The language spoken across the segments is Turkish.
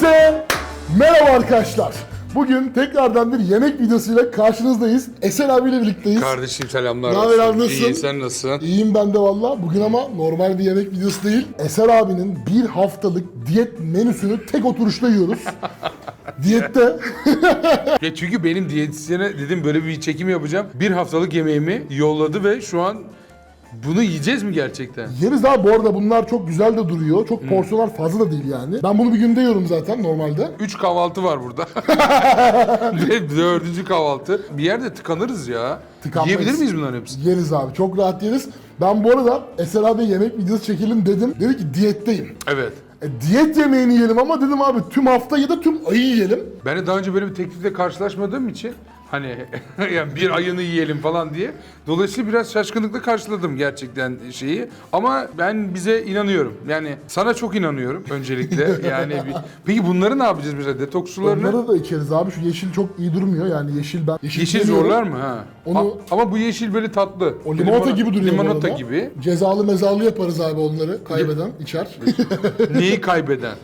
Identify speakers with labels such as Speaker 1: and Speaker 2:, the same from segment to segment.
Speaker 1: Herkese merhaba arkadaşlar. Bugün tekrardan bir yemek videosuyla karşınızdayız. Eser abiyle birlikteyiz.
Speaker 2: Kardeşim selamlar.
Speaker 1: Ne haber abi, nasılsın?
Speaker 2: İyi sen nasılsın?
Speaker 1: İyiyim ben de valla. Bugün ama normal bir yemek videosu değil. Eser abinin bir haftalık diyet menüsünü tek oturuşta yiyoruz. Diyette.
Speaker 2: Ya çünkü benim diyetisyene dedim böyle bir çekim yapacağım. Bir haftalık yemeğimi yolladı ve şu an bunu yiyeceğiz mi gerçekten?
Speaker 1: Yeriz abi bu arada bunlar çok güzel de duruyor. Çok porsiyonlar fazla da değil yani. Ben bunu bir günde yiyorum zaten normalde.
Speaker 2: Üç kahvaltı var burada. ve dördüncü kahvaltı. Bir yerde tıkanırız ya.
Speaker 1: Tıkanmayız.
Speaker 2: Yiyebilir miyiz bunların hepsini?
Speaker 1: Yeriz abi çok rahat yeriz. Ben bu arada Eser abi yemek videosu çekelim dedim. Dedi ki diyetteyim.
Speaker 2: Evet.
Speaker 1: E, diyet yemeğini yiyelim ama dedim abi tüm hafta ya da tüm ayı yiyelim.
Speaker 2: Ben de daha önce böyle bir teklifle karşılaşmadığım için hani yani bir ayını yiyelim falan diye. Dolayısıyla biraz şaşkınlıkla karşıladım gerçekten şeyi. Ama ben bize inanıyorum. Yani sana çok inanıyorum öncelikle. Yani bir... Peki bunları ne yapacağız mesela detoks sularını?
Speaker 1: Onları da içeriz abi. Şu yeşil çok iyi durmuyor yani yeşil ben.
Speaker 2: Yeşil
Speaker 1: sevmiyorum.
Speaker 2: zorlar mı ha?
Speaker 1: Onu-
Speaker 2: A- ama bu yeşil böyle tatlı.
Speaker 1: O limonata gibi duruyor
Speaker 2: Limonata gibi.
Speaker 1: Cezalı mezarlı yaparız abi onları. Kaybeden içer.
Speaker 2: Neyi kaybeden?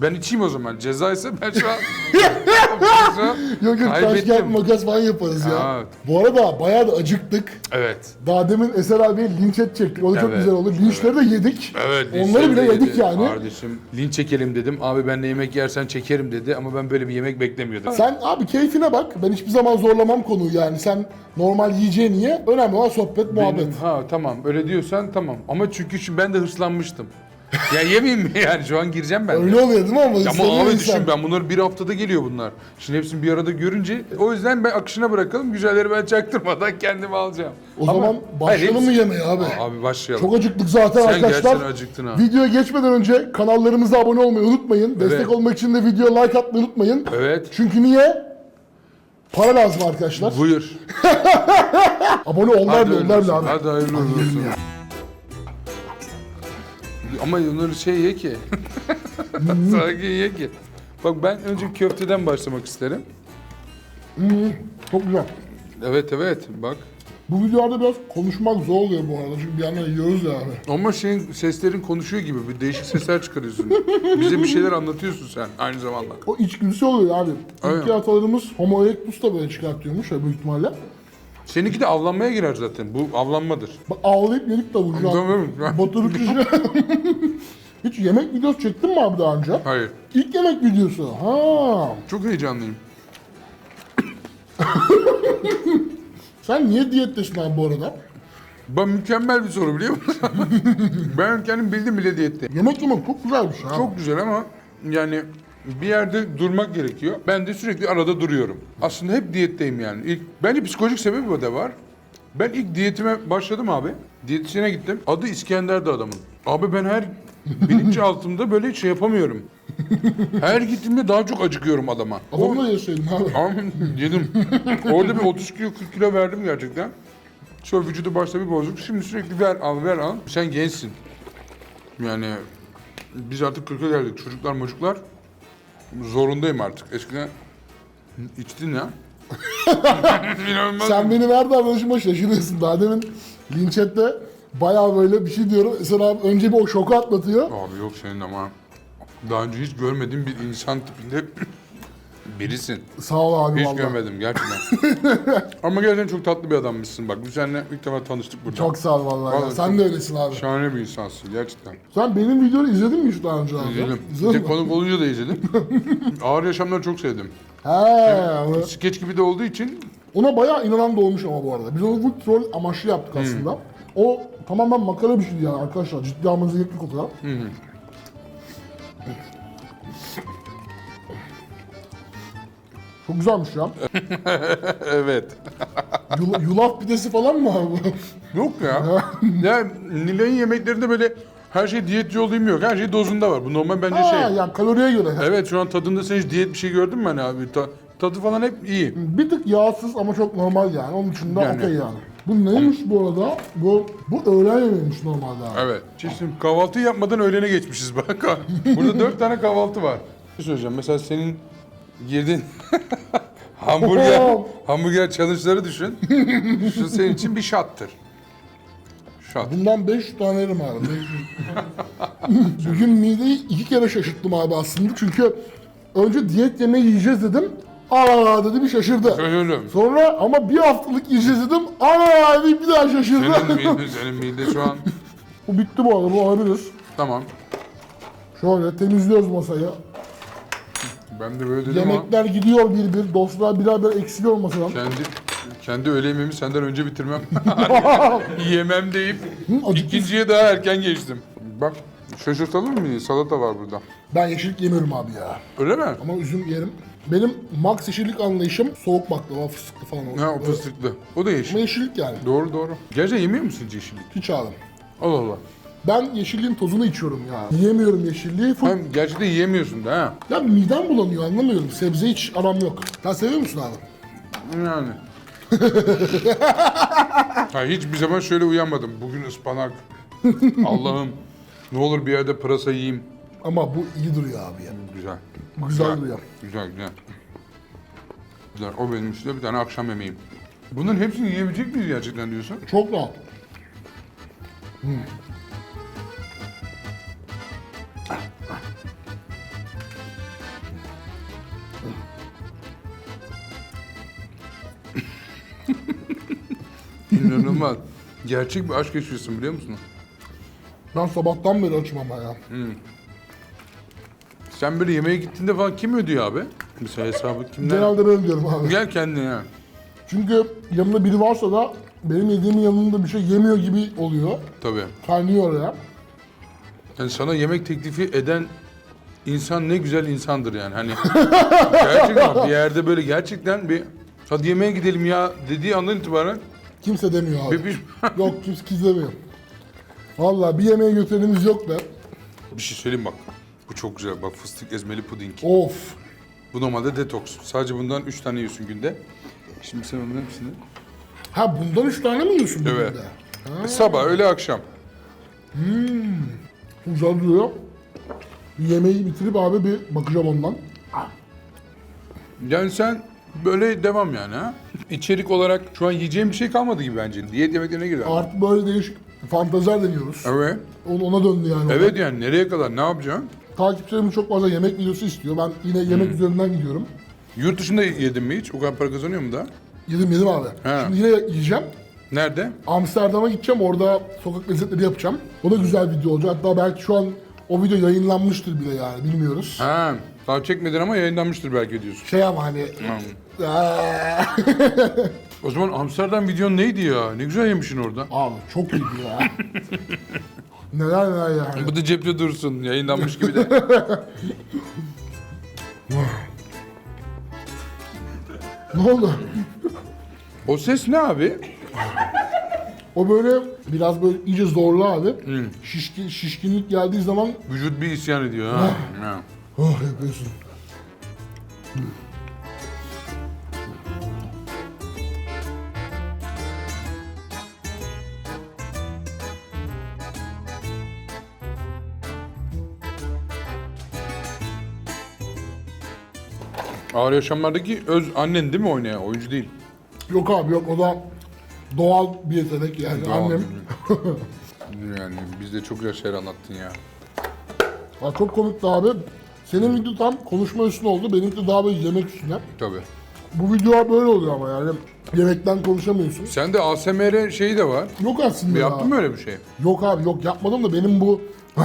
Speaker 2: Ben içeyim o zaman. Ceza ise ben şu an...
Speaker 1: yok yok taş kağıt
Speaker 2: kaybettim.
Speaker 1: makas falan yaparız ya.
Speaker 2: Aa.
Speaker 1: Bu arada bayağı da acıktık.
Speaker 2: Evet.
Speaker 1: Daha demin Eser abiye linç et çektik. O da çok
Speaker 2: Evet.
Speaker 1: güzel oldu. Linçleri de yedik.
Speaker 2: Evet.
Speaker 1: Onları bile yedik
Speaker 2: yedi.
Speaker 1: yani.
Speaker 2: Kardeşim linç çekelim dedim. Abi benle yemek yersen çekerim dedi ama ben böyle bir yemek beklemiyordum.
Speaker 1: Sen abi keyfine bak. Ben hiçbir zaman zorlamam konuyu yani. Sen normal yiyeceğini ye. Önemli olan sohbet, muhabbet.
Speaker 2: Benim, ha tamam öyle diyorsan tamam. Ama çünkü şu ben de hırslanmıştım. ya yemeyeyim mi yani şu an gireceğim ben de.
Speaker 1: Öyle oluyor değil mi ama?
Speaker 2: Ama
Speaker 1: Islanıyor
Speaker 2: abi düşün ben bunları bir haftada geliyor bunlar. Şimdi hepsini bir arada görünce o yüzden ben akışına bırakalım. Güzelleri ben çaktırmadan kendimi alacağım.
Speaker 1: O zaman
Speaker 2: Hayır,
Speaker 1: başlayalım mı
Speaker 2: hepsi-
Speaker 1: yemeğe abi?
Speaker 2: Abi başlayalım.
Speaker 1: Çok acıktık zaten
Speaker 2: Sen
Speaker 1: arkadaşlar.
Speaker 2: gerçekten acıktın ha.
Speaker 1: Videoya geçmeden önce kanallarımıza abone olmayı unutmayın. Destek
Speaker 2: Evet.
Speaker 1: olmak için de video like atmayı unutmayın.
Speaker 2: Evet.
Speaker 1: Çünkü niye? Para lazım arkadaşlar.
Speaker 2: Buyur.
Speaker 1: Abone onlar da onlar da abi.
Speaker 2: Hadi hayırlı olsun. Ama onları şey ye ki. Sakin ye ki. Bak ben önce köfteden başlamak isterim.
Speaker 1: Çok güzel.
Speaker 2: Evet evet bak.
Speaker 1: Bu videolarda biraz konuşmak zor oluyor bu arada. Çünkü bir yandan yiyoruz ya abi.
Speaker 2: Ama şeyin seslerin konuşuyor gibi bir değişik sesler çıkarıyorsun. Bize bir şeyler anlatıyorsun sen aynı zamanda.
Speaker 1: O içgüdüsü oluyor abi.
Speaker 2: Aynen.
Speaker 1: İlk atalarımız Homo erectus da böyle çıkartıyormuş ya büyük ihtimalle.
Speaker 2: Seninki de avlanmaya girer zaten. Bu avlanmadır.
Speaker 1: Bak ağlayıp yedik tavuğu şu an. Batırık işi. Hiç yemek videosu çektin mi abi daha önce?
Speaker 2: Hayır.
Speaker 1: İlk yemek videosu. Ha.
Speaker 2: Çok heyecanlıyım.
Speaker 1: Sen niye diyettesin abi bu arada?
Speaker 2: Ben mükemmel bir soru biliyor musun? ben kendim bildim bile diyette.
Speaker 1: Yemek yemek çok güzel bir şey. ha.
Speaker 2: Çok güzel ama yani bir yerde durmak gerekiyor. Ben de sürekli arada duruyorum. Aslında hep diyetteyim yani. İlk, bence psikolojik sebebi de var. Ben ilk diyetime başladım abi. Diyetisyene gittim. Adı İskender'di adamın. Abi ben her bilinç altımda böyle şey yapamıyorum. Her gittiğimde daha çok acıkıyorum adama. O,
Speaker 1: Adamı da yeseydin abi.
Speaker 2: Ama yedim. Orada bir 30 kilo 40 kilo verdim gerçekten. Sonra vücudu başta bir bozduk. Şimdi sürekli ver al ver al. Sen gençsin. Yani biz artık 40'a geldik. Çocuklar mocuklar zorundayım artık. Eskiden içtin ya. İnanılmaz.
Speaker 1: Sen beni ver davranışıma şaşırıyorsun. Daha demin linçette bayağı böyle bir şey diyorum. Sen abi önce bir o şoku atlatıyor.
Speaker 2: Abi yok senin ama daha önce hiç görmediğim bir insan tipinde birisin.
Speaker 1: Sağ ol abi
Speaker 2: Hiç
Speaker 1: vallahi.
Speaker 2: görmedim gerçekten. Ama gerçekten çok tatlı bir adammışsın bak. Biz seninle ilk defa tanıştık burada.
Speaker 1: Çok sağ ol vallahi. ya.
Speaker 2: Vallahi
Speaker 1: Sen
Speaker 2: çok-
Speaker 1: de öylesin abi.
Speaker 2: Şahane bir insansın gerçekten.
Speaker 1: Sen benim videoyu izledin mi hiç daha önce abi?
Speaker 2: İzledim.
Speaker 1: İzledin
Speaker 2: Bir
Speaker 1: mi?
Speaker 2: konuk olunca da izledim. Ağır yaşamları çok sevdim.
Speaker 1: He.
Speaker 2: Skeç gibi de olduğu için
Speaker 1: Ona bayağı inanan da olmuş ama bu arada. Biz onu bu troll amaçlı yaptık aslında. O tamamen makara bir şeydi yani arkadaşlar. Ciddi almanıza gerek yok o kadar. Çok güzelmiş ya.
Speaker 2: evet.
Speaker 1: Yul- yulaf pidesi falan mı abi?
Speaker 2: Yok ya. ya Nilay'ın yemeklerinde böyle her şey diyetçi olduğum yok. Her şey dozunda var. Bu normal bence
Speaker 1: Ha,
Speaker 2: şey.
Speaker 1: yani kaloriye göre.
Speaker 2: Evet şu an tadında sen hiç diyet bir şey gördün mü hani abi? Ta- tadı falan hep iyi.
Speaker 1: Bir tık yağsız ama çok normal yani. Onun dışında
Speaker 2: Yani.
Speaker 1: okey yani. Bu neymiş bu arada? Bu bu öğlen yemeğiymiş normalde abi.
Speaker 2: Evet. Şimdi kahvaltı yapmadan öğlene geçmişiz bak. Burada dört tane kahvaltı var. Bir şey söyleyeceğim. Mesela senin girdiğin hamburger, hamburger challenge'ları düşün. Şu senin için bir şattır. Şat.
Speaker 1: Bundan 5 tane yerim abi. Bugün mideyi iki kere şaşırttım abi aslında çünkü önce diyet yemeği yiyeceğiz dedim. Aa dedi bir şaşırdı.
Speaker 2: Öyle.
Speaker 1: Sonra ama bir haftalık yiyeceğiz dedim. Ana dedi bir daha şaşırdı.
Speaker 2: Senin mide, senin mide şu an...
Speaker 1: bu bitti bu arada bu alabiliriz.
Speaker 2: Tamam.
Speaker 1: Şöyle temizliyoruz masayı.
Speaker 2: Ben de böyle dedim
Speaker 1: Yemekler gidiyor bir bir. Dostlar birer birer eksiliyor masadan.
Speaker 2: kendi kendi öğle yemeğimi senden önce bitirmem. Yemem deyip
Speaker 1: acıktım.
Speaker 2: ikinciye daha erken geçtim. Bak şaşırtalım mı? Salata var burada.
Speaker 1: Ben yeşillik yemiyorum abi ya.
Speaker 2: Öyle mi?
Speaker 1: Ama üzüm yerim. Benim max yeşillik anlayışım soğuk baklava, fıstıklı falan olsun.
Speaker 2: Ha o fıstıklı. O da yeşil.
Speaker 1: Ama yeşillik yani.
Speaker 2: Doğru doğru. Gerçekten yemiyor musun hiç yeşillik?
Speaker 1: Hiç abi.
Speaker 2: Allah Allah.
Speaker 1: Ben yeşilliğin tozunu içiyorum ya. Yiyemiyorum yeşilliği. Full...
Speaker 2: Hem gerçekten yiyemiyorsun da ha.
Speaker 1: Ya midem bulanıyor anlamıyorum. Sebze hiç aram yok. Sen seviyor musun abi?
Speaker 2: Yani. ha, hiçbir zaman şöyle uyanmadım. Bugün ıspanak. Allah'ım. Ne olur bir yerde pırasa yiyeyim.
Speaker 1: Ama bu iyi duruyor abi ya.
Speaker 2: Güzel.
Speaker 1: Güzel duruyor.
Speaker 2: Güzel güzel. Güzel. O benim işte bir tane akşam yemeğim. Bunların hepsini yiyebilecek miyiz gerçekten diyorsun?
Speaker 1: Çok rahat.
Speaker 2: İnanılmaz. Gerçek bir aşk yaşıyorsun biliyor musun?
Speaker 1: Ben sabahtan beri açım ama ya.
Speaker 2: Sen böyle yemeğe gittiğinde falan kim ödüyor abi? Mesela hesabı kimden?
Speaker 1: Genelde ben diyorum abi.
Speaker 2: Gel kendine ya.
Speaker 1: Çünkü yanımda biri varsa da benim yediğimin yanında bir şey yemiyor gibi oluyor.
Speaker 2: Tabii.
Speaker 1: Kaynıyor oraya.
Speaker 2: Yani sana yemek teklifi eden insan ne güzel insandır yani. Hani gerçekten bir yerde böyle gerçekten bir hadi yemeğe gidelim ya dediği andan itibaren
Speaker 1: Kimse demiyor abi.
Speaker 2: bir,
Speaker 1: Yok kimse kizlemiyor. Vallahi bir yemeğe götürenimiz yok be.
Speaker 2: bir şey söyleyeyim bak. Bu çok güzel bak fıstık ezmeli puding.
Speaker 1: Of.
Speaker 2: Bu normalde detoks. Sadece bundan 3 tane yiyorsun günde. Şimdi sen onların hepsini...
Speaker 1: Ha bundan üç tane mi yiyorsun bir
Speaker 2: Evet.
Speaker 1: günde?
Speaker 2: Sabah, öğle, akşam.
Speaker 1: Güzel duruyor. Bir yemeği bitirip abi bir bakacağım ondan.
Speaker 2: Yani sen böyle devam yani ha. İçerik olarak şu an yiyeceğim bir şey kalmadı gibi bence. Diyet yemeklerine girdi.
Speaker 1: Artık böyle değişik fantaziler deniyoruz.
Speaker 2: Evet.
Speaker 1: Ona, ona döndü yani.
Speaker 2: Evet yani nereye kadar ne yapacaksın?
Speaker 1: Takipçilerim çok fazla yemek videosu istiyor. Ben yine yemek üzerinden gidiyorum.
Speaker 2: Yurt dışında yedin mi hiç? O kadar para kazanıyor mu da?
Speaker 1: Yedim yedim abi.
Speaker 2: He.
Speaker 1: Şimdi yine yiyeceğim.
Speaker 2: Nerede?
Speaker 1: Amsterdam'a gideceğim. Orada sokak lezzetleri yapacağım. O da güzel video olacak. Hatta belki şu an o video yayınlanmıştır bile yani bilmiyoruz.
Speaker 2: Ha, daha çekmedin ama yayınlanmıştır belki diyorsun.
Speaker 1: Şey ama hani... Aa,
Speaker 2: O zaman Amsterdam videon neydi ya? Ne güzel yemişsin orada.
Speaker 1: abi çok iyiydi ya. neler neler yani.
Speaker 2: Bu da cepte dursun. Yayınlanmış gibi de.
Speaker 1: Ne oldu?
Speaker 2: O ses ne abi?
Speaker 1: O böyle biraz böyle iyice zorlu abi. Şişkin, şişkinlik geldiği zaman
Speaker 2: Vücut bir isyan ediyor ha. ha.
Speaker 1: Oh yapıyorsun.
Speaker 2: Ağır yaşamlardaki öz annen değil mi oynayan? Oyuncu değil.
Speaker 1: Yok abi yok o da doğal bir yetenek yani
Speaker 2: Doğal
Speaker 1: annem.
Speaker 2: yani bizde çok güzel şeyler anlattın ya.
Speaker 1: Ha, çok komikti abi. Senin video tam konuşma üstüne oldu. Benimki daha böyle yemek üstüne.
Speaker 2: Tabii.
Speaker 1: Bu videolar böyle oluyor ama yani yemekten konuşamıyorsun.
Speaker 2: Sen de ASMR şeyi de var.
Speaker 1: Yok aslında ya.
Speaker 2: Yaptın mı öyle bir şey?
Speaker 1: Yok abi yok yapmadım da benim bu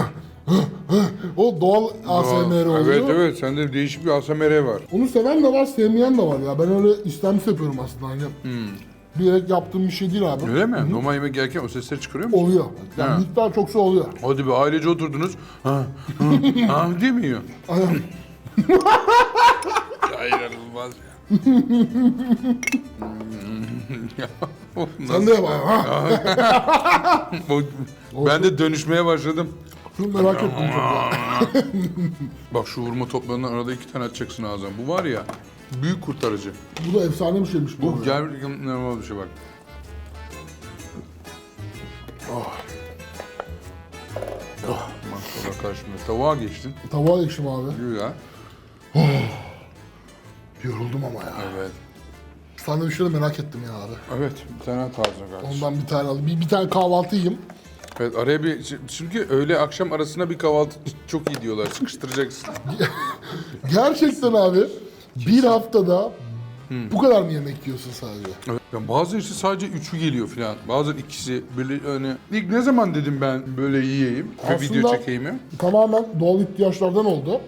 Speaker 1: o doğal ASMR oluyor.
Speaker 2: Evet evet sende değişik bir ASMR var.
Speaker 1: Onu seven de var, sevmeyen de var ya. Ben öyle istemsiz yapıyorum aslında hani. Bilerek yaptığım bir şey değil abi.
Speaker 2: Hmm. Öyle mi? Normal yemek yerken o sesleri çıkarıyor mu?
Speaker 1: Oluyor. Yani
Speaker 2: Ha.
Speaker 1: miktar çoksa oluyor.
Speaker 2: Hadi be ailece oturdunuz. Ha, ha, ha diye mi yiyor?
Speaker 1: Aynen.
Speaker 2: Ya inanılmaz ya. ya o
Speaker 1: Sen
Speaker 2: nasıl-
Speaker 1: de yap abi, ha.
Speaker 2: o- ben de dönüşmeye başladım.
Speaker 1: Şunu merak ettim çok ya.
Speaker 2: Bak şu vurma toplarından arada iki tane atacaksın ağzına. Bu var ya büyük kurtarıcı.
Speaker 1: Bu da efsane bir şeymiş bu.
Speaker 2: Bu
Speaker 1: arada.
Speaker 2: gerçekten inanılmaz bir şey bak. Oh. Maşallah karşımda. Tavuğa geçtin.
Speaker 1: Tavuğa ekşim abi.
Speaker 2: Güzel.
Speaker 1: Yoruldum ama ya.
Speaker 2: Evet.
Speaker 1: Sandviçleri merak ettim ya abi.
Speaker 2: Evet. Bir tane taze kardeşim.
Speaker 1: Ondan bir tane alayım. Bir, bir tane kahvaltı yiyeyim.
Speaker 2: Evet araya bir çünkü öğle akşam arasına bir kahvaltı çok iyi diyorlar. Sıkıştıracaksın.
Speaker 1: Gerçekten abi bir haftada bu kadar mı yemek yiyorsun sadece?
Speaker 2: Evet. Ya bazı işte sadece üçü geliyor falan. Bazen ikisi böyle hani ilk ne zaman dedim ben böyle yiyeyim ve video çekeyim ya?
Speaker 1: Tamamen doğal ihtiyaçlardan oldu.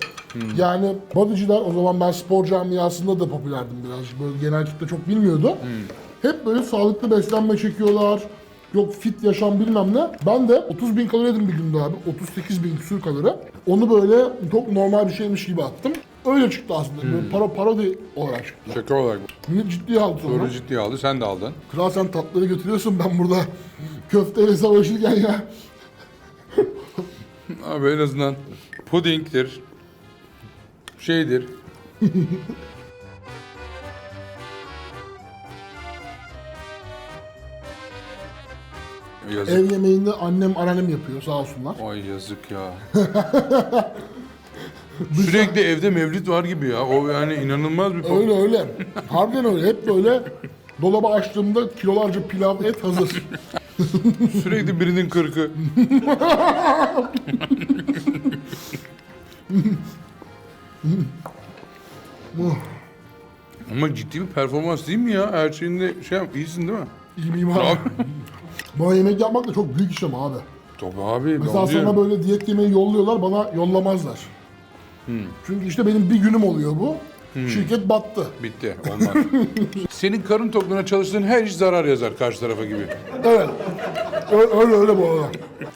Speaker 1: Yani bodyciler o zaman ben spor camiasında da popülerdim biraz. Böyle genel kitle çok bilmiyordu. Hep böyle sağlıklı beslenme çekiyorlar. Yok fit yaşam bilmem ne. Ben de 30 bin kalori yedim bir günde abi. 38 bin küsür kalori. Onu böyle çok normal bir şeymiş gibi attım. Öyle çıktı aslında. Böyle para parodi olarak çıktı.
Speaker 2: Şaka olarak.
Speaker 1: Millet ciddiye aldı sonra.
Speaker 2: Doğru ciddiye aldı. Sen de aldın.
Speaker 1: Kral sen tatlıları götürüyorsun ben burada köfteyle savaşırken ya.
Speaker 2: Abi en azından pudingdir. Şeydir. Yazık.
Speaker 1: Ev yemeğinde annem anneannem yapıyor sağ olsunlar.
Speaker 2: Ay yazık ya. Sürekli evde mevlüt var gibi ya. O yani inanılmaz bir pop-
Speaker 1: Öyle öyle. Harbiden öyle. Hep böyle dolaba açtığımda kilolarca pilav et hazır.
Speaker 2: Sürekli birinin kırkı. Ama ciddi bir performans değil mi ya? Her şeyinde şey yap, iyisin değil mi?
Speaker 1: İyi miyim abi? Bana yemek yapmak da çok büyük iş ama abi.
Speaker 2: Tabii abi.
Speaker 1: Mesela sana böyle diyet yemeği yolluyorlar, bana yollamazlar. Çünkü işte benim bir günüm oluyor bu. Şirket battı.
Speaker 2: Bitti. Olmaz. Senin karın tokluğuna çalıştığın her iş zarar yazar karşı tarafa gibi.
Speaker 1: Evet. Ö- Öyle öyle bu arada.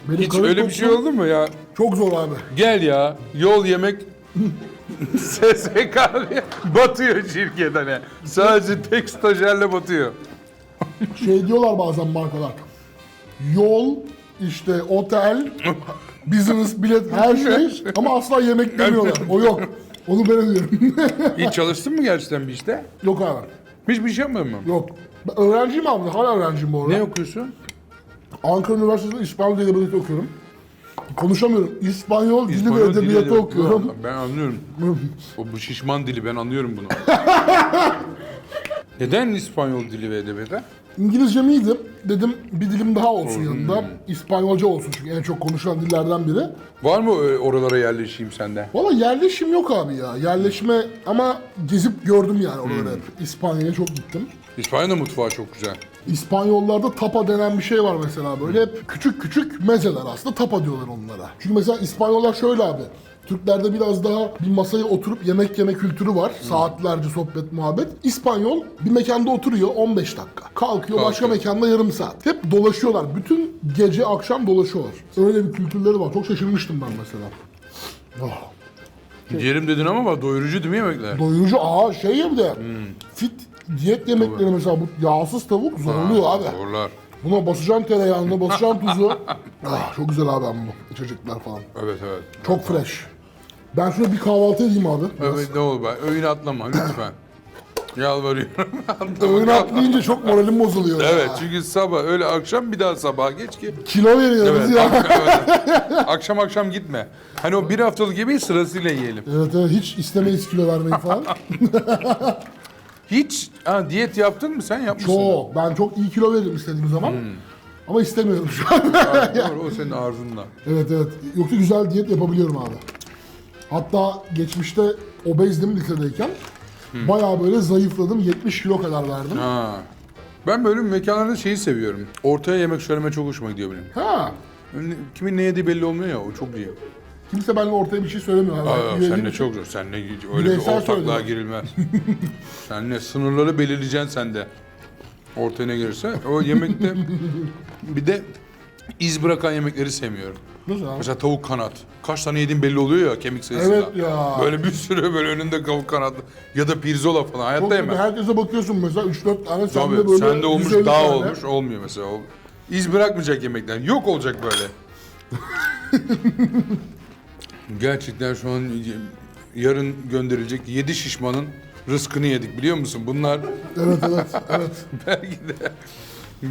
Speaker 1: Benim
Speaker 2: Hiç öyle bir şey oldu mu ya?
Speaker 1: Çok zor abi.
Speaker 2: Gel ya yol yemek SSK batıyor şirket hani. Sadece tek stajyerle batıyor.
Speaker 1: Şey diyorlar bazen markalar. Yol, işte otel, business, bilet, her şey ama asla yemek demiyorlar. O yok. Onu ben ödüyorum.
Speaker 2: Hiç çalıştın mı gerçekten bir işte?
Speaker 1: yok abi.
Speaker 2: Hiçbir şey yapmadın mı?
Speaker 1: Yok. Ben öğrenciyim abi. Hala öğrenciyim bu arada.
Speaker 2: Ne okuyorsun?
Speaker 1: Ankara Üniversitesi'nde İspanyol Dili Edebiyatı okuyorum. Konuşamıyorum. İspanyol, Dili ve
Speaker 2: İspanyol dili
Speaker 1: Edebiyatı
Speaker 2: de-
Speaker 1: okuyorum.
Speaker 2: Ben anlıyorum. O bu şişman dili ben anlıyorum bunu. Neden İspanyol dili ve edebiyatı?
Speaker 1: İngilizcem iyiydi. Dedim bir dilim daha olsun yanında. İspanyolca olsun çünkü en çok konuşulan dillerden biri.
Speaker 2: Var mı oralara yerleşeyim sende?
Speaker 1: Valla yerleşim yok abi ya. Yerleşme ama gezip gördüm yani oraları hep. İspanya'ya çok gittim.
Speaker 2: İspanya'da mutfağı çok güzel.
Speaker 1: İspanyollarda tapa denen bir şey var mesela böyle hep küçük küçük mezeler aslında tapa diyorlar onlara. Çünkü mesela İspanyollar şöyle abi. Türklerde biraz daha bir masaya oturup yemek yeme kültürü var. Saatlerce sohbet, muhabbet. İspanyol bir mekanda oturuyor 15 dakika. Kalkıyor başka
Speaker 2: Kalkıyor.
Speaker 1: mekanda yarım saat. Hep dolaşıyorlar. Bütün gece akşam dolaşıyorlar. Öyle bir kültürleri var. Çok şaşırmıştım ben mesela. Oh.
Speaker 2: Yerim dedin ama bak doyurucu değil mi yemekler?
Speaker 1: Doyurucu aa şey ya bir de fit diyet yemekleri mesela bu yağsız tavuk zorluyor abi.
Speaker 2: Zorlar.
Speaker 1: Buna basacaksın tereyağını, basacaksın tuzu. ah, çok güzel abi ama bu içecekler falan.
Speaker 2: Evet evet.
Speaker 1: Çok fresh. Ben şöyle bir kahvaltı edeyim abi.
Speaker 2: Evet ne olur ben öğün atlama lütfen. Yalvarıyorum.
Speaker 1: Öğün atlayınca çok moralim bozuluyor
Speaker 2: Evet
Speaker 1: ya.
Speaker 2: çünkü sabah öyle akşam bir daha sabah geç ki.
Speaker 1: Kilo veriyoruz
Speaker 2: Evet,
Speaker 1: ya.
Speaker 2: ak- evet. akşam akşam gitme. Hani o bir haftalık yemeği sırasıyla yiyelim.
Speaker 1: Evet evet hiç istemeyiz kilo vermeyi falan.
Speaker 2: Hiç ha, diyet yaptın mı sen yapmışsın?
Speaker 1: çok. Ben çok iyi kilo veririm istediğim zaman. Ama istemiyorum şu an.
Speaker 2: Ha, doğru, o senin arzunla.
Speaker 1: evet evet. Yoksa güzel diyet yapabiliyorum abi. Hatta geçmişte obezdim lisedeyken. Bayağı böyle zayıfladım. 70 kilo kadar verdim.
Speaker 2: Ha. Ben böyle mekanlarda şeyi seviyorum. Ortaya yemek söyleme çok hoşuma gidiyor benim.
Speaker 1: Ha.
Speaker 2: Kimin ne yediği belli olmuyor ya o çok iyi.
Speaker 1: Kimse benimle ortaya bir şey söylemiyor.
Speaker 2: Aa, senle
Speaker 1: için-
Speaker 2: çok zor. Senle öyle bir
Speaker 1: Bireysel
Speaker 2: ortaklığa
Speaker 1: söylüyorum.
Speaker 2: girilmez. senle sınırları belirleyeceksin sen de. Ortaya ne gelirse. O yemekte bir de iz bırakan yemekleri sevmiyorum.
Speaker 1: Nasıl abi?
Speaker 2: Mesela tavuk kanat. Kaç tane yediğin belli oluyor ya kemik sayısında.
Speaker 1: Evet ya.
Speaker 2: Böyle bir sürü böyle önünde tavuk kanatlı. Ya da pirzola falan. Hayatta
Speaker 1: Çok
Speaker 2: yemem.
Speaker 1: Herkese bakıyorsun mesela 3-4 tane sende
Speaker 2: Tabii
Speaker 1: böyle
Speaker 2: sende olmuş
Speaker 1: 150
Speaker 2: daha
Speaker 1: tane.
Speaker 2: olmuş olmuyor mesela. O, iz bırakmayacak yemekler. Yok olacak böyle. Gerçekten şu an yarın gönderilecek 7 şişmanın rızkını yedik biliyor musun? Bunlar
Speaker 1: Evet evet evet.
Speaker 2: belki de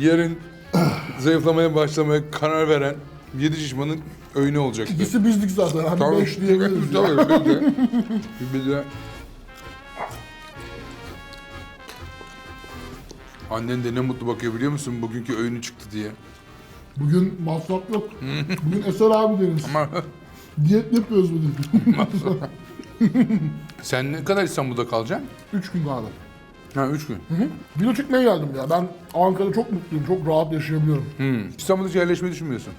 Speaker 2: yarın zayıflamaya başlamaya karar veren 7 şişmanın öğünü olacaktı.
Speaker 1: İkisi bizdik zaten. Hani
Speaker 2: Tabii.
Speaker 1: 5 diyebiliriz. ya.
Speaker 2: Tabii bir de, bir de Annen de ne mutlu bakıyor biliyor musun bugünkü öğünü çıktı diye.
Speaker 1: Bugün masraf yok. Bugün Eser abi deriz.
Speaker 2: Ama
Speaker 1: Diyet yapıyoruz bugün.
Speaker 2: sen ne kadar İstanbul'da kalacaksın?
Speaker 1: Üç gün abi.
Speaker 2: Ha üç gün.
Speaker 1: Video çekmeye geldim ya. Ben Ankara'da çok mutluyum. Çok rahat yaşayabiliyorum.
Speaker 2: Hmm. İstanbul'da hiç yerleşmeyi düşünmüyorsun.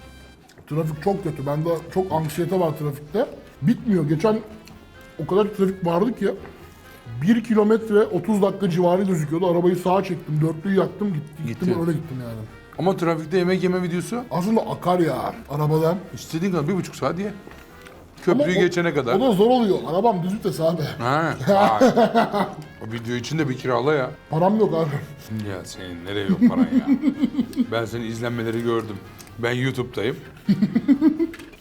Speaker 1: Trafik çok kötü. Bende çok anksiyete var trafikte. Bitmiyor. Geçen o kadar trafik vardı ki 1 kilometre 30 dakika civarı gözüküyordu. Arabayı sağa çektim, dörtlüyü yaktım, gittim, gittim
Speaker 2: Gitti.
Speaker 1: öyle gittim yani.
Speaker 2: Ama trafikte yemek yeme videosu
Speaker 1: Aslında akar ya arabadan.
Speaker 2: istediğin kadar bir buçuk saat ye. Köprüyü
Speaker 1: Ama o-
Speaker 2: geçene kadar.
Speaker 1: O da zor oluyor. Arabam düz vites abi.
Speaker 2: Ha. o video için de bir kirala ya.
Speaker 1: Param yok abi.
Speaker 2: Ya senin nereye yok paran ya? ben senin izlenmeleri gördüm. Ben YouTube'dayım.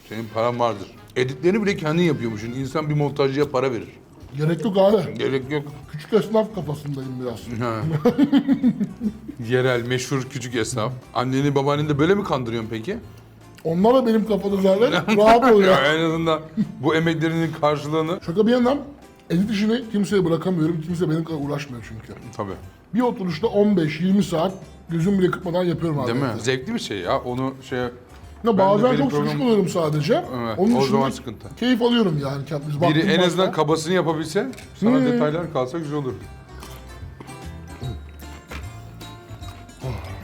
Speaker 2: senin paran vardır. Editlerini bile kendin yapıyormuşsun. İnsan bir montajcıya para verir.
Speaker 1: Gerek yok abi.
Speaker 2: Gerek yok.
Speaker 1: Küçük esnaf kafasındayım biraz.
Speaker 2: Ha. Yerel, meşhur küçük esnaf. Anneni babaanneni de böyle mi kandırıyorsun peki?
Speaker 1: Onlar da benim kafada zaten rahat oluyor.
Speaker 2: Ya en azından bu emeklerinin karşılığını...
Speaker 1: Şaka bir yandan edit işini kimseye bırakamıyorum. Kimse benim kadar uğraşmıyor çünkü.
Speaker 2: Tabii.
Speaker 1: Bir oturuşta 15-20 saat gözüm bile kırpmadan yapıyorum abi.
Speaker 2: Değil mi? Zevkli bir şey ya. Onu şey...
Speaker 1: Ya bazen çok
Speaker 2: program-
Speaker 1: sıkışık oluyorum sadece.
Speaker 2: Evet,
Speaker 1: Onun
Speaker 2: o zaman sıkıntı.
Speaker 1: Keyif alıyorum yani. Biz
Speaker 2: Biri en azından kabasını yapabilse, sana
Speaker 1: Hmm.
Speaker 2: detaylar kalsa güzel olur.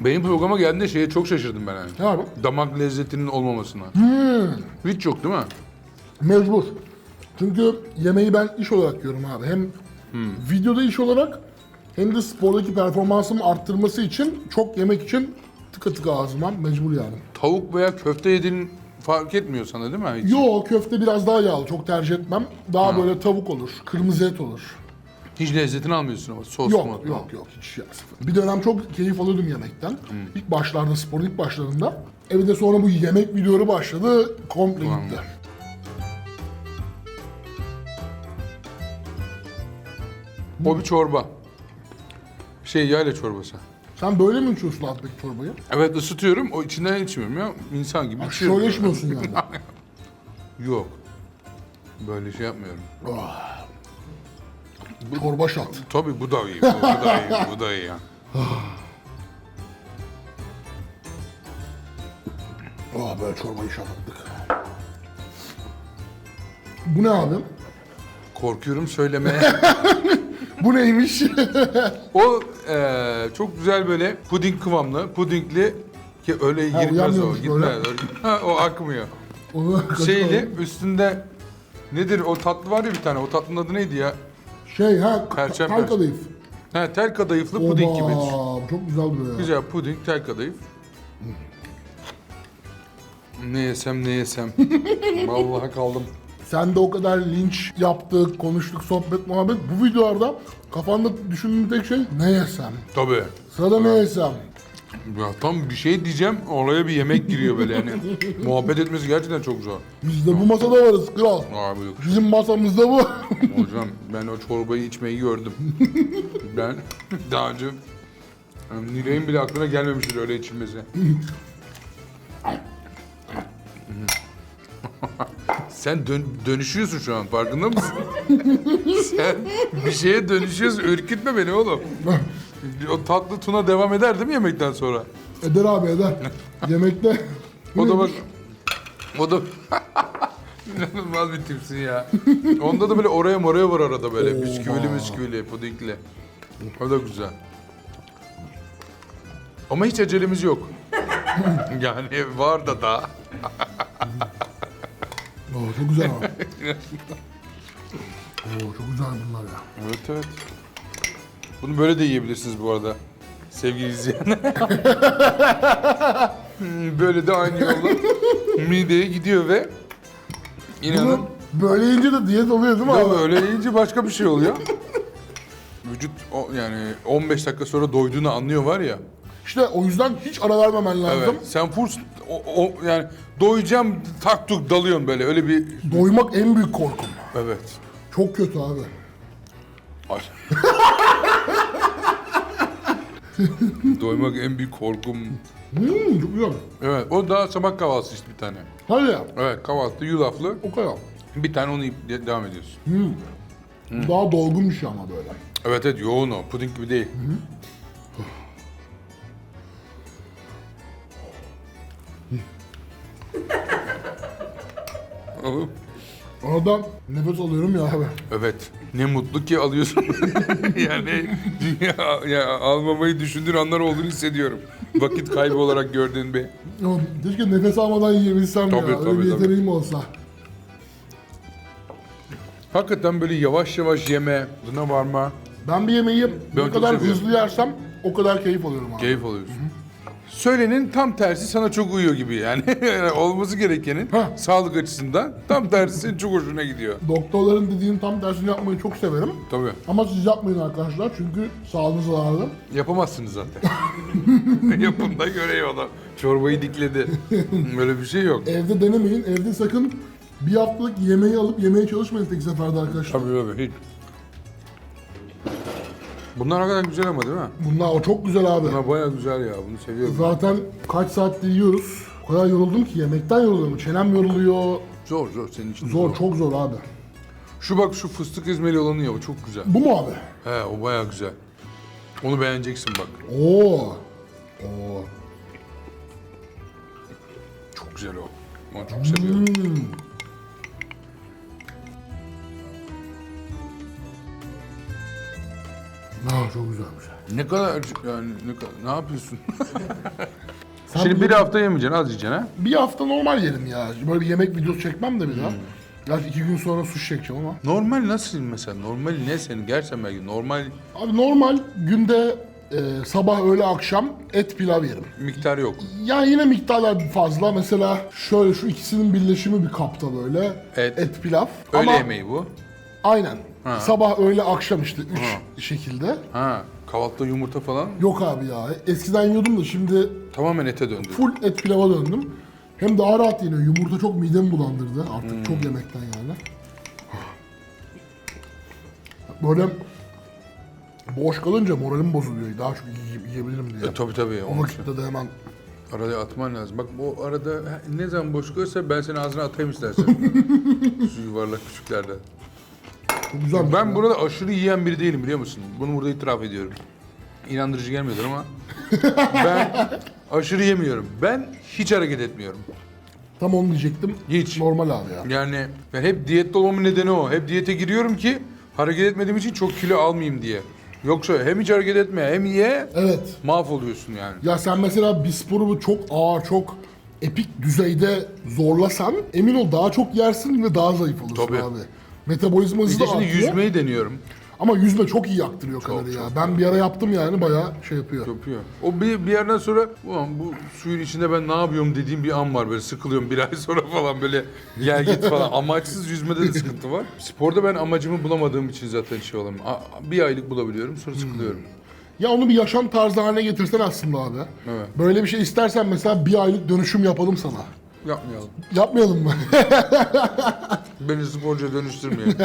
Speaker 2: Benim programa geldiğinde şeye çok şaşırdım ben yani.
Speaker 1: Ne abi?
Speaker 2: Damak lezzetinin olmamasına.
Speaker 1: Hmm.
Speaker 2: Hiç yok değil mi?
Speaker 1: Mecbur. Çünkü yemeği ben iş olarak görüyorum abi. Hem
Speaker 2: Hmm.
Speaker 1: videoda iş olarak hem de spordaki performansımı arttırması için çok yemek için tıka tıka ağzıma mecbur yani.
Speaker 2: Tavuk veya köfte yediğin fark etmiyor sana değil mi? Hiç?
Speaker 1: Yo köfte biraz daha yağlı çok tercih etmem. Daha böyle tavuk olur, kırmızı et olur.
Speaker 2: Hiç lezzetini almıyorsun ama sos
Speaker 1: Yok
Speaker 2: mu?
Speaker 1: yok yok hiç ya sıfır. Bir dönem çok keyif alıyordum yemekten. İlk başlarda sporun ilk başlarında. Evde sonra bu yemek videoları başladı komple gitti.
Speaker 2: O bir çorba. Şey yayla çorbası.
Speaker 1: Sen böyle mi içiyorsun peki çorbayı?
Speaker 2: Evet ısıtıyorum, o içinden içmiyorum ya. İnsan gibi içiyorum.
Speaker 1: Şöyle içmiyorsun yani.
Speaker 2: Yok. Böyle şey yapmıyorum.
Speaker 1: Çorba şat.
Speaker 2: Tabii bu da iyi, bu, bu da iyi, bu da iyi ya.
Speaker 1: Oh böyle çorbayı şat attık. Bu ne abi?
Speaker 2: Korkuyorum söylemeye.
Speaker 1: Bu neymiş?
Speaker 2: o eee, çok güzel böyle puding kıvamlı, pudingli ki öyle
Speaker 1: Ha,
Speaker 2: girmez o,
Speaker 1: uyanmıyormuş
Speaker 2: gitmez.
Speaker 1: böyle.
Speaker 2: Öyle- Ha, o akmıyor.
Speaker 1: Onu
Speaker 2: Şeyli üstünde nedir o tatlı var ya bir tane, o tatlının adı neydi ya?
Speaker 1: Şey ha
Speaker 2: Perçem
Speaker 1: tel
Speaker 2: perçem.
Speaker 1: kadayıf.
Speaker 2: Ha, tel kadayıflı puding.
Speaker 1: Oba, Çok güzel duruyor ya.
Speaker 2: Güzel puding, tel kadayıf. Ne yesem ne yesem. Vallahi kaldım.
Speaker 1: Sen de o kadar linç yaptık, konuştuk, sohbet, muhabbet. Bu videolarda kafanda düşündüğün tek şey ne yesem?
Speaker 2: Tabii.
Speaker 1: Sırada ne yesem?
Speaker 2: Ya tam bir şey diyeceğim, oraya bir yemek giriyor böyle yani. Muhabbet etmesi gerçekten çok zor.
Speaker 1: Biz de bu masada varız kral.
Speaker 2: Abi yok.
Speaker 1: Bizim masamızda bu.
Speaker 2: Hocam ben o çorbayı içmeyi gördüm. ben daha önce yani Nilay'ın bile aklına gelmemiştir öyle içilmesi. Sen dön- dönüşüyorsun şu an farkında mısın? Sen bir şeye dönüşüyorsun. Ürkütme beni oğlum. O tatlı tuna devam eder değil mi yemekten sonra?
Speaker 1: eder abi eder. Yemekte.
Speaker 2: O da bak. O da İnanılmaz bir tipsin ya. Onda da böyle oraya moraya var arada böyle. Bisküvili bisküvili, pudingli. O da güzel. Ama hiç acelemiz yok. yani var da daha.
Speaker 1: Oo, çok güzel ama. Oo, çok güzel bunlar ya.
Speaker 2: Evet evet. Bunu böyle de yiyebilirsiniz bu arada. Sevgili izleyenler. Hmm, böyle de aynı yolla mideye gidiyor ve inanın
Speaker 1: Bunu böyle yiyince de diyet oluyor değil mi abi?
Speaker 2: Öyle yiyince başka bir şey oluyor. Vücut o, yani 15 dakika sonra doyduğunu anlıyor var ya.
Speaker 1: İşte o yüzden hiç ara vermemen lazım.
Speaker 2: Evet. Sen full o, o- yani doyacağım tak tuk dalıyorsun böyle öyle bir
Speaker 1: Doymak en büyük korkum.
Speaker 2: evet.
Speaker 1: Çok kötü abi.
Speaker 2: Ay. Doymak en büyük korkum.
Speaker 1: Hmm, çok güzel.
Speaker 2: Evet o daha sabah kahvaltısı işte bir tane.
Speaker 1: Hadi ya.
Speaker 2: Evet kahvaltıda yulaflı.
Speaker 1: O kadar.
Speaker 2: Bir tane onu de- devam ediyorsun. Hmm. hmm.
Speaker 1: Daha dolgun bir şey ama böyle.
Speaker 2: Evet evet yoğun o. Puding gibi değil. Oğlum.
Speaker 1: Oradan nefes alıyorum ya abi.
Speaker 2: Evet. Ne mutlu ki alıyorsun. yani dünya ya, almamayı düşündüğün anlar olduğunu hissediyorum. Vakit kaybı olarak gördüğün bir.
Speaker 1: Ya, keşke nefes almadan yiyebilsem
Speaker 2: Tabii,
Speaker 1: ya. Öyle
Speaker 2: tabii,
Speaker 1: bir
Speaker 2: tabii.
Speaker 1: yeteneğim olsa.
Speaker 2: Hakikaten böyle yavaş yavaş yeme, tadına varma,
Speaker 1: Ben bir yemeği ne
Speaker 2: çok
Speaker 1: kadar
Speaker 2: seviyorum.
Speaker 1: hızlı yersem o kadar keyif alıyorum abi.
Speaker 2: keyif alıyorsun. Söylenin tam tersi sana çok uyuyor gibi yani. Yani Olması gerekenin
Speaker 1: Heh.
Speaker 2: sağlık açısından tam tersi senin çok hoşuna gidiyor.
Speaker 1: Doktorların dediğinin tam tersini yapmayı çok severim.
Speaker 2: Tabii.
Speaker 1: Ama siz yapmayın arkadaşlar çünkü sağlığınız zararlı.
Speaker 2: Yapamazsınız zaten. Yapın da göreyim onu. Çorbayı dikledi. Böyle bir şey yok.
Speaker 1: Evde denemeyin. Evde sakın bir haftalık yemeği alıp yemeye çalışmayın tek seferde arkadaşlar.
Speaker 2: Tabii tabii hiç. Bunlar kadar güzel ama değil mi?
Speaker 1: Bunlar o çok güzel abi.
Speaker 2: Bunlar bayağı güzel ya. Bunu seviyorum.
Speaker 1: Zaten kaç saattir yiyoruz. O kadar yoruldum ki yemekten yoruluyorum. Çenem yoruluyor.
Speaker 2: Zor zor senin için
Speaker 1: Zor, çok zor abi.
Speaker 2: Şu bak şu fıstık ezmeli olanı ya o çok güzel.
Speaker 1: Bu mu abi?
Speaker 2: He o bayağı güzel. Onu beğeneceksin bak.
Speaker 1: Oo. Oo.
Speaker 2: Çok güzel o. Onu çok seviyorum.
Speaker 1: Hmm. Aa, çok güzelmiş.
Speaker 2: Ne kadar yani ne, ne yapıyorsun?
Speaker 1: Sen
Speaker 2: Şimdi bir hafta yemeyeceksin az yiyeceksin ha.
Speaker 1: bir hafta normal yerim ya. Böyle bir yemek videosu çekmem de bir daha.
Speaker 2: Hmm.
Speaker 1: Gerçi iki gün sonra sushi çekeceğim ama.
Speaker 2: Normal nasıl mesela? Normal ne senin? Gerçekten belki normal
Speaker 1: Abi normal günde e, sabah öğle akşam et pilav yerim.
Speaker 2: miktar yok.
Speaker 1: Ya yine miktarlar fazla. Mesela şöyle şu ikisinin birleşimi bir kapta böyle.
Speaker 2: Et.
Speaker 1: pilav.
Speaker 2: Öğle
Speaker 1: Ama
Speaker 2: yemeği bu.
Speaker 1: Aynen.
Speaker 2: Ha.
Speaker 1: Sabah öğle akşam işte üç şekilde.
Speaker 2: Ha kahvaltıda yumurta falan
Speaker 1: Yok abi ya. Eskiden yiyordum da şimdi
Speaker 2: tamamen ete döndü.
Speaker 1: full et pilava döndüm. Hem daha rahat yeniyor. Yumurta çok midemi bulandırdı. Artık
Speaker 2: Hmm.
Speaker 1: çok yemekten yani. Böyle boş kalınca moralim bozuluyor. Daha çok yiye- yiyebilirim diye.
Speaker 2: E, tabii tabii.
Speaker 1: O
Speaker 2: Onun için.
Speaker 1: vakitte de hemen
Speaker 2: Arada atman lazım. Bak bu arada ne zaman boş kalırsa ben seni ağzına atayım istersen. Şu yuvarlak küçüklerden.
Speaker 1: Çok güzel.
Speaker 2: Ben burada aşırı yiyen biri değilim biliyor musun? Bunu burada itiraf ediyorum. İnandırıcı gelmiyordur ama ben aşırı yemiyorum. Ben hiç hareket etmiyorum.
Speaker 1: Tam onu diyecektim.
Speaker 2: Hiç.
Speaker 1: Normal abi ya.
Speaker 2: Yani ben hep diyette olmamın nedeni o. Hep diyete giriyorum ki hareket etmediğim için çok kilo almayayım diye. Yoksa hem hiç hareket etme hem ye
Speaker 1: Evet.
Speaker 2: mahvoluyorsun yani.
Speaker 1: Ya sen mesela bir sporu çok ağır, çok epik düzeyde zorlasan emin ol daha çok yersin ve daha zayıf olursun
Speaker 2: Tabii.
Speaker 1: abi. Metabolizma
Speaker 2: Bir
Speaker 1: hızı
Speaker 2: de
Speaker 1: da
Speaker 2: şimdi
Speaker 1: artıyor.
Speaker 2: yüzmeyi deniyorum.
Speaker 1: Ama yüzme çok iyi yaktırıyor kalori ya.
Speaker 2: çok.
Speaker 1: Ben bir ara yaptım yani bayağı şey yapıyor.
Speaker 2: Yapıyor. O bir, bir yerden sonra ulan bu suyun içinde ben ne yapıyorum dediğim bir an var böyle sıkılıyorum bir ay sonra falan böyle gel git falan. Amaçsız yüzmede de sıkıntı var. Sporda ben amacımı bulamadığım için zaten şey olamıyorum. A- Bir aylık bulabiliyorum sonra sıkılıyorum.
Speaker 1: Ya onu bir yaşam tarzı haline getirsen aslında abi.
Speaker 2: Evet.
Speaker 1: Böyle bir şey istersen mesela bir aylık dönüşüm yapalım sana.
Speaker 2: Yapmayalım.
Speaker 1: Yapmayalım mı?
Speaker 2: Beni sporcuya dönüştürmeyin.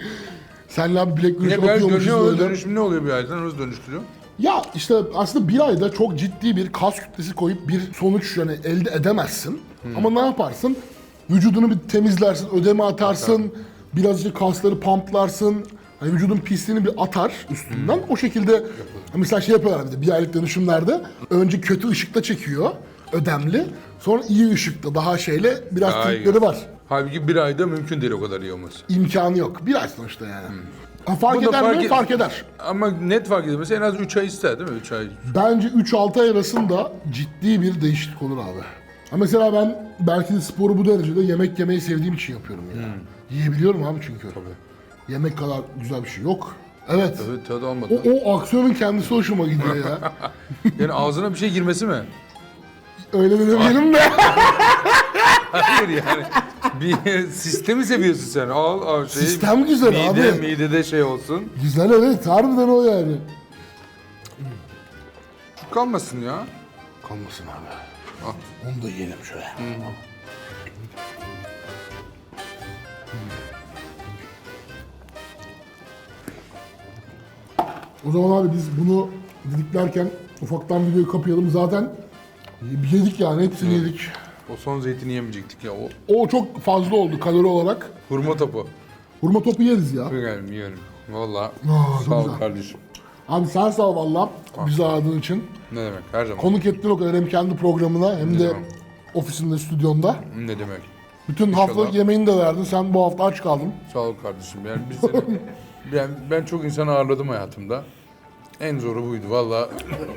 Speaker 1: Senle abi bilek güreşi
Speaker 2: ne,
Speaker 1: bakıyormuşuz
Speaker 2: oluyor?
Speaker 1: böyle.
Speaker 2: Dönüşüm ne oluyor bir aydan? Nasıl dönüştürüyor?
Speaker 1: Ya işte aslında bir ayda çok ciddi bir kas kütlesi koyup bir sonuç yani elde edemezsin.
Speaker 2: Hmm.
Speaker 1: Ama ne yaparsın? Vücudunu bir temizlersin, ödeme atarsın, birazcık kasları pamplarsın. Hani vücudun pisliğini bir atar üstünden.
Speaker 2: Hmm.
Speaker 1: O şekilde mesela şey yapıyorlar bir de bir aylık dönüşümlerde. Önce kötü ışıkta çekiyor, ödemli. Sonra iyi ışıkta daha şeyle biraz
Speaker 2: Daha iyi.
Speaker 1: trikleri var.
Speaker 2: Halbuki bir ayda mümkün değil o kadar iyi olması.
Speaker 1: İmkanı yok. Bir ay sonuçta yani. Ha, fark
Speaker 2: Hmm. Bu da
Speaker 1: eder mi?
Speaker 2: fark et-
Speaker 1: Fark eder.
Speaker 2: Ama net fark edilmesi en az 3 ay ister değil mi? 3 ay.
Speaker 1: Bence 3-6 ay arasında ciddi bir değişiklik olur abi. Ha mesela ben belki de sporu bu derecede yemek yemeyi sevdiğim için yapıyorum ya. Yiyebiliyorum abi çünkü.
Speaker 2: Tabii.
Speaker 1: Yemek kadar güzel bir şey yok. Evet.
Speaker 2: Tabii tadı olmadı.
Speaker 1: O, o aksiyonun kendisi hoşuma gidiyor ya.
Speaker 2: Yani ağzına bir şey girmesi mi?
Speaker 1: Öyle de demeyelim de.
Speaker 2: Hayır yani. Bir sistemi seviyorsun sen. Al, al şey.
Speaker 1: Sistem güzel
Speaker 2: mide,
Speaker 1: abi.
Speaker 2: Midede şey olsun.
Speaker 1: güzel evet. Harbiden o yani.
Speaker 2: Çok kalmasın ya.
Speaker 1: Kalmasın abi.
Speaker 2: Al.
Speaker 1: Onu da yiyelim şöyle. O zaman abi biz bunu didiklerken ufaktan videoyu kapayalım. Zaten yedik yani hepsini yedik.
Speaker 2: O son zeytini yemeyecektik ya. O
Speaker 1: O çok fazla oldu kalori olarak.
Speaker 2: hurma topu.
Speaker 1: Hurma topu yeriz ya.
Speaker 2: Yiyorum yiyorum. Valla.
Speaker 1: Çok
Speaker 2: Sağ ol
Speaker 1: güzel.
Speaker 2: kardeşim.
Speaker 1: Abi sen sağ ol valla bizi aradığın için.
Speaker 2: Ne demek her zaman.
Speaker 1: Konuk ettin o kadar hem kendi programına hem de
Speaker 2: demek.
Speaker 1: ofisinde, stüdyonda.
Speaker 2: Ne demek.
Speaker 1: Bütün haftalık yemeğini de verdin. Sen bu hafta aç kaldın.
Speaker 2: Sağ ol kardeşim. Yani biz seni, ben, ben çok insan ağırladım hayatımda. En zoru buydu valla.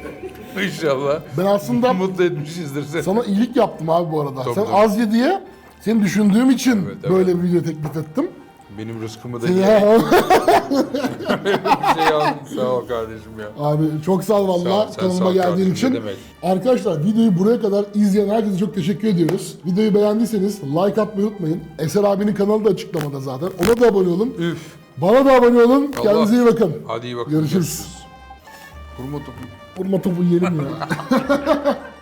Speaker 2: İnşallah.
Speaker 1: Ben aslında
Speaker 2: Mutlu etmişizdir seni.
Speaker 1: sana iyilik yaptım abi bu arada.
Speaker 2: Tabii,
Speaker 1: Sen
Speaker 2: tabii.
Speaker 1: az ye diye seni düşündüğüm için
Speaker 2: Evet, evet.
Speaker 1: böyle bir video teklif ettim.
Speaker 2: Benim rızkımı da ye.
Speaker 1: Ya,
Speaker 2: bir şey aldın. Sağ ol kardeşim ya.
Speaker 1: abi çok sağ ol
Speaker 2: Sağ ol,
Speaker 1: valla
Speaker 2: sen
Speaker 1: kanalıma
Speaker 2: sağ ol
Speaker 1: geldiğin
Speaker 2: kardeşim,
Speaker 1: için.
Speaker 2: ne demek.
Speaker 1: Arkadaşlar videoyu buraya kadar izleyen herkese çok teşekkür ediyoruz. Videoyu beğendiyseniz like atmayı unutmayın. Eser abinin kanalı da açıklamada zaten. Ona da abone olun.
Speaker 2: Üf.
Speaker 1: Bana da abone olun. Kendinize iyi bakın.
Speaker 2: Hadi iyi bakın.
Speaker 1: Görüşürüz.
Speaker 2: これ
Speaker 1: も飛ぶこれも飛ぶ言えるんだ